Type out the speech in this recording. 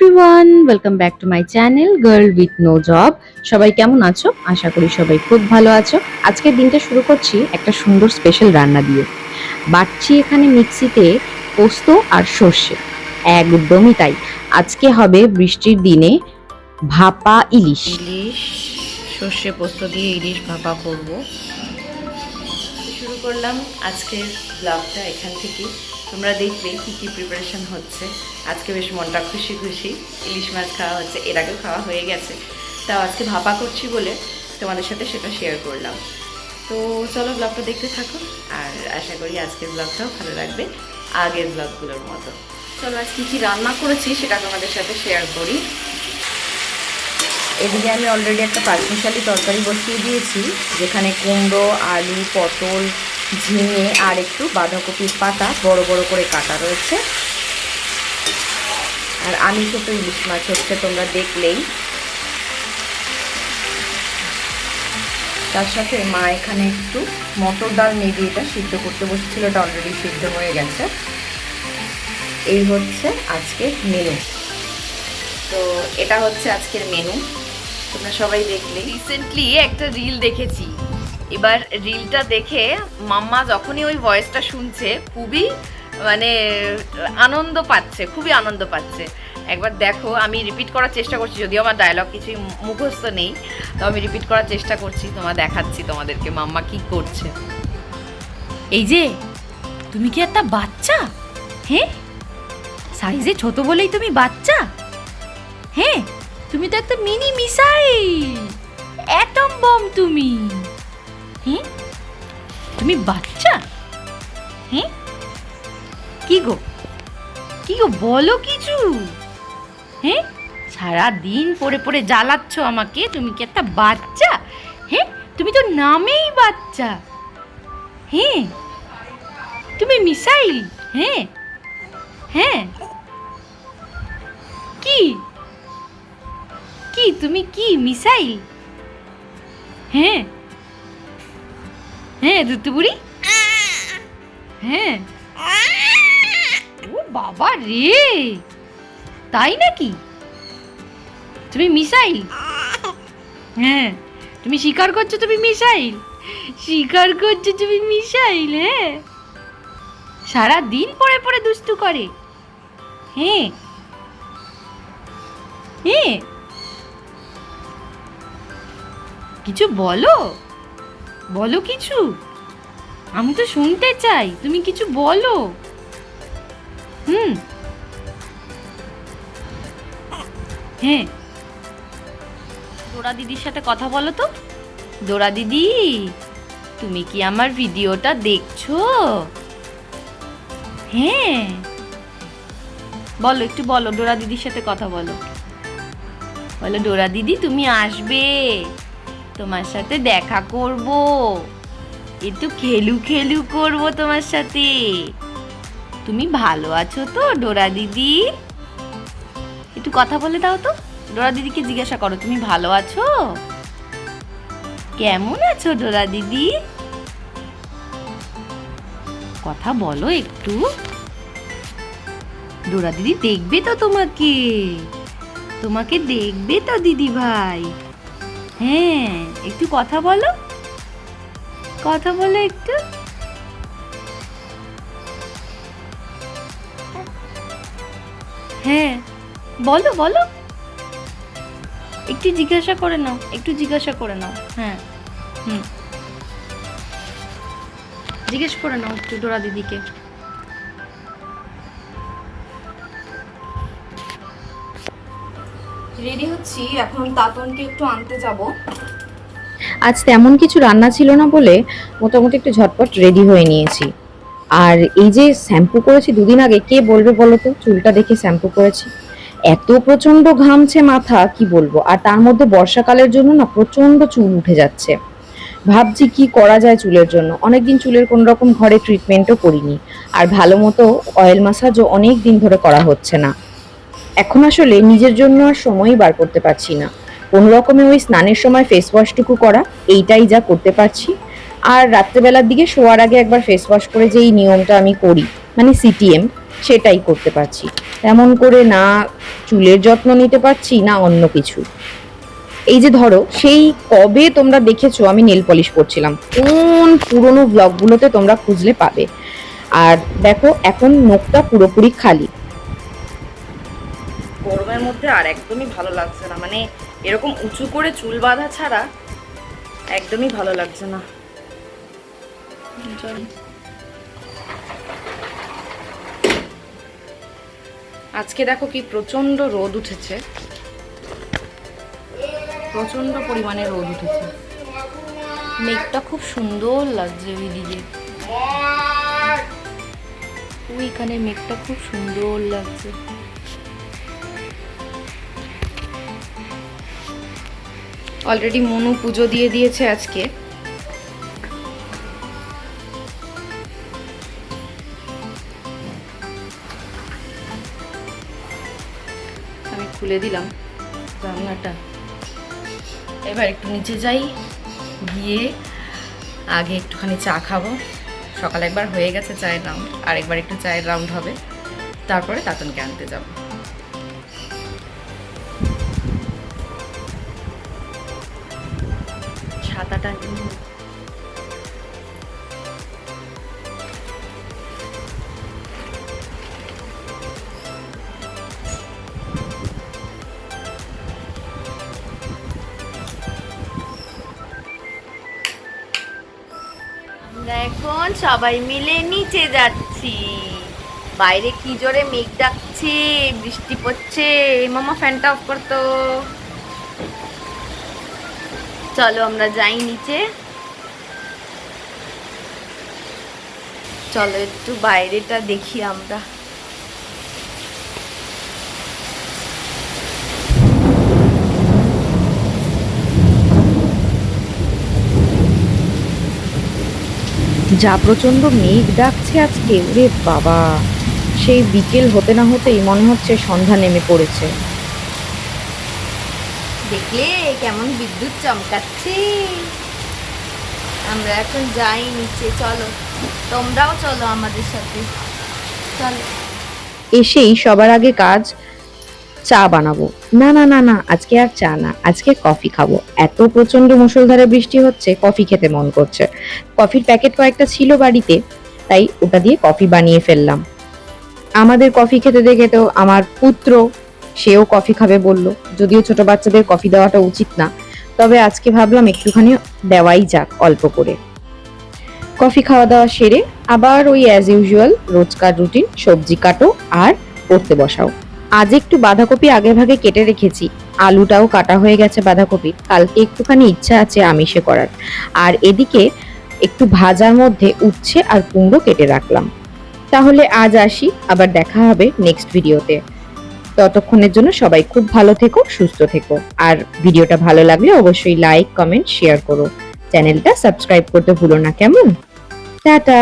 Everyone welcome back to my channel girl with no job সবাই কেমন আছো? আশা করি সবাই খুব ভালো আছো। আজকের দিনটা শুরু করছি একটা সুন্দর স্পেশাল রান্না দিয়ে। বাটছি এখানে মিক্সিতে পোস্ত আর সর্ষে। একদমই তাই। আজকে হবে বৃষ্টির দিনে ভাপা ইলিশ। ইলিশ, সর্ষে পোস্ত দিয়ে ইলিশ ভাপা করব। শুরু করলাম আজকের ব্লগটা এখান থেকে তোমরা দেখবে কি কি প্রিপারেশন হচ্ছে। আজকে বেশ মনটা খুশি খুশি। ইলিশ মাছ খাওয়া হচ্ছে। এর আগেও খাওয়া হয়ে গেছে। তাও আজকে ভাপা করছি বলে তোমাদের সাথে সেটা শেয়ার করলাম। তো চলো ব্লগটা দেখতে থাকো। আর আশা করি আজকের ব্লগটাও ভালো লাগবে। আগের ব্লগগুলোর মতো। চলো আজ কী কী রান্না করেছি সেটা তোমাদের সাথে শেয়ার করি। এদিকে আমি অলরেডি একটা পাঁচমিশালি তরকারি বসিয়ে দিয়েছি। যেখানে কুমড়ো, আলু, পটল ঝিঙে আর একটু বাঁধাকপির পাতা, বড় বড় করে কাটা রয়েছে। আর আমি ছোট ইলিশ মাছ হচ্ছে, তোমরা দেখলেই। তার সাথে মা এখানে একটু মটর ডাল মেবি এটা সিদ্ধ করতে বসেছিল, এটা অলরেডি সিদ্ধ হয়ে গেছে। এই হচ্ছে আজকের মেনু তো এটা হচ্ছে আজকের মেনু তোমরা সবাই দেখলে। রিসেন্টলি একটা রিল দেখেছি। এবার রিলটা দেখে মাম্মা যখনই ওই ভয়েসটা শুনছে, খুবই মানে আনন্দ পাচ্ছে, খুবই আনন্দ পাচ্ছে। একবার দেখো, আমি রিপিট করার চেষ্টা করছি, যদিও আমার ডায়লগ কিছুই মুখস্থ নেই, তো আমি রিপিট করার চেষ্টা করছি তোমার দেখাচ্ছি তোমাদেরকে মাম্মা কি করছে। এই যে, তুমি কি একটা বাচ্চা? হ্যাঁ? সাইজে ছোট বলেই তুমি বাচ্চা? হ্যাঁ? তুমি তো একটা মিনি মিসাইল অ্যাটম বম তুমি! হ্যাঁ তুমি বাচ্চা? হ্যাঁ কি গো? কি গো, বলো কিছু? হ্যাঁ সারা দিন পড়ে পড়ে জ্বালাচ্ছ আমাকে, তুমি কি একটা বাচ্চা? হ্যাঁ তুমি তো নামেই বাচ্চা। হ্যাঁ তুমি মিসাইল? হ্যাঁ হ্যাঁ কি? কি, তুমি কি, মিসাইল? হ্যাঁ হ্যাঁ ঋতুবুড়ি হ্যাঁ। ও বাবা রে! তাই নাকি? তুমি মিসাইল? হ্যাঁ তুমি স্বীকার করছ তুমি মিসাইল? স্বীকার করছ তুমি মিসাইল হ্যাঁ। সারা দিন পরে পরে দুষ্টু করে। হ্যাঁ। হ্যাঁ। কিছু বলো? বলো কিছু? আমি তো শুনতে চাই, তুমি কিছু বলো। হুম। হ্যাঁ। দোরা দিদির সাথে কথা বলো তো। দোরা দিদি, তুমি কি আমার ভিডিওটা দেখছ? হ্যাঁ। বলো, একটু বলো ডোরা দিদির সাথে কথা বলো। বলো ডোরা দিদি, তুমি আসবে। তোমার সাথে দেখা করব। একটু খেলু খেলু করব তোমার সাথে। তুমি ভালো আছো তো, ডোরা দিদি? একটু কথা বলে দাও তো। ডোরা দিদিকে জিজ্ঞাসা করো, তুমি ভালো আছো? কেমন আছো ডোরা দিদি? কথা বলো একটু। ডোরা দিদি দেখবে তো তোমাকে। তোমাকে দেখবে তো দিদি ভাই হ্যাঁ একটু কথা বলো। কথা বলো একটু। হ্যাঁ বলো বলো। একটু জিজ্ঞাসা করে নাও, একটু জিজ্ঞাসা করে নাও। হ্যাঁ হুম। জিজ্ঞেস করে নাও একটু ডোরা দিদিকে। রেডি হচ্ছি, এখন তাতনকে একটু আনতে যাব। আজ তেমন কিছু রান্না ছিল না বলে মোটামুটি একটু ঝটপট রেডি হয়ে নিয়েছি। আর এই যে শ্যাম্পু করেছি দুদিন আগে, কে বলবে বলো তো? চুলটা দেখে শ্যাম্পু করেছি। এত প্রচণ্ড ঘামছে মাথা, কি বলব? আর তার মধ্যে বর্ষাকালের জন্য না প্রচণ্ড চুল উঠে যাচ্ছে। ভাবছি কি করা যায় চুলের জন্য। অনেকদিন চুলের কোনো রকম ঘরে ট্রিটমেন্টও করিনি। আর ভালো মতো অয়েল মাসাজও অনেক দিন ধরে করা হচ্ছে না। এখন আসলে নিজের জন্য আর সময়ই বার করতে পারছি না। কোনো রকমে ওই স্নানের সময় ফেস ওয়াশটুকু করা, এইটাই যা করতে পারছি। আর রাত্রেবেলার দিকে শোয়ার আগে একবার ফেস ওয়াশ করে যে এই নিয়মটা আমি করি মানে সিটিএম সেটাই করতে পারছি। তেমন করে না চুলের যত্ন নিতে পারছি, না অন্য কিছু। এই যে ধরো, সেই কবে তোমরা দেখেছ, আমি নেল পলিশ করছিলাম কোন পুরনো ব্লগগুলোতে তোমরা খুঁজলে পাবে? আর দেখো, এখন নখটা পুরোপুরি খালি। মধ্যে আর একদমই ভালো লাগছে না। মানে এরকম উঁচু করে চুল বাঁধা ছাড়া একদমই ভালো লাগছে না। আজকে দেখো কি প্রচণ্ড রোদ উঠেছে। প্রচণ্ড পরিমাণে রোদ উঠেছে। মেঘটা খুব সুন্দর লাগছে ওইদিকে। ওইখানে মেঘটা খুব সুন্দর লাগছে। অলরেডি মনু পুজো দিয়ে দিয়েছে আজকে। আমি খুলে দিলাম রান্নাটা। এবার একটু নিচে যাই, গিয়ে আগে একটুখানি চা খাব। সকালে একবার হয়ে গেছে চায়ের রাউন্ড আর একবার একটু চায়ের রাউন্ড হবে। তারপরে তাতনকে আনতে যাব। নিয়ে আমরা এখন সবাই মিলে নিচে যাচ্ছি। বাইরে কি জোরে মেঘ ডাকছে, বৃষ্টি পড়ছে, মামা ফ্যানটা অফ করতো। চলো আমরা যাই নিচে। চলো একটু বাইরেটা দেখি আমরা। যা প্রচণ্ড মেঘ ডাকছে আজকে, ওরে বাবা। সেই বিকেল হতে না হতেই মনে হচ্ছে সন্ধ্যা নেমে পড়েছে। দেখলে কেমন বিদ্যুৎ চমকাচ্ছে। আমরা এখন যাই নিচে, চলো। তোমরাও চলো আমাদের সাথে। চলো। এসেই সবার আগে কাজ, চা বানাবো। না না না না, আজকে আর চা না, আজকে কফি খাব। এত প্রচণ্ড মুষলধারে বৃষ্টি হচ্ছে, কফি খেতে মন করছে। কফির প্যাকেট কয়েকটা ছিল বাড়িতে, তাই ওটা দিয়ে কফি বানিয়ে ফেললাম। আমাদের কফি খেতে দেখে তো আমার পুত্র সেও কফি খাবে বলল, যদিও ছোট বাচ্চাদের কফি দেওয়াটা উচিত না। তবে আজকে ভাবলাম একটুখানি দেওয়াই যাক অল্প করে। কফি খাওয়া দাওয়া সেরে আবার ওই অ্যাজ ইউজুয়াল রোজকার রুটিন, সবজি কাটো আর পড়তে বসাও। আজ একটু বাঁধাকপি আগে ভাগে কেটে রেখেছি। আলুটাও কাটা হয়ে গেছে বাঁধাকপির কালকে একটুখানি ইচ্ছা আছে আমিষে করার। আর এদিকে একটু ভাজার মধ্যে উচ্ছে আর কুমড়ো কেটে রাখলাম। তাহলে আজ আসি, আবার দেখা হবে নেক্সট ভিডিওতে ততক্ষণের জন্য সবাই খুব ভালো থেকো, সুস্থ থেকো। আর ভিডিওটা ভালো লাগলে অবশ্যই লাইক কমেন্ট শেয়ার করো। চ্যানেলটা সাবস্ক্রাইব করতে ভুলো না, কেমন? টাটা!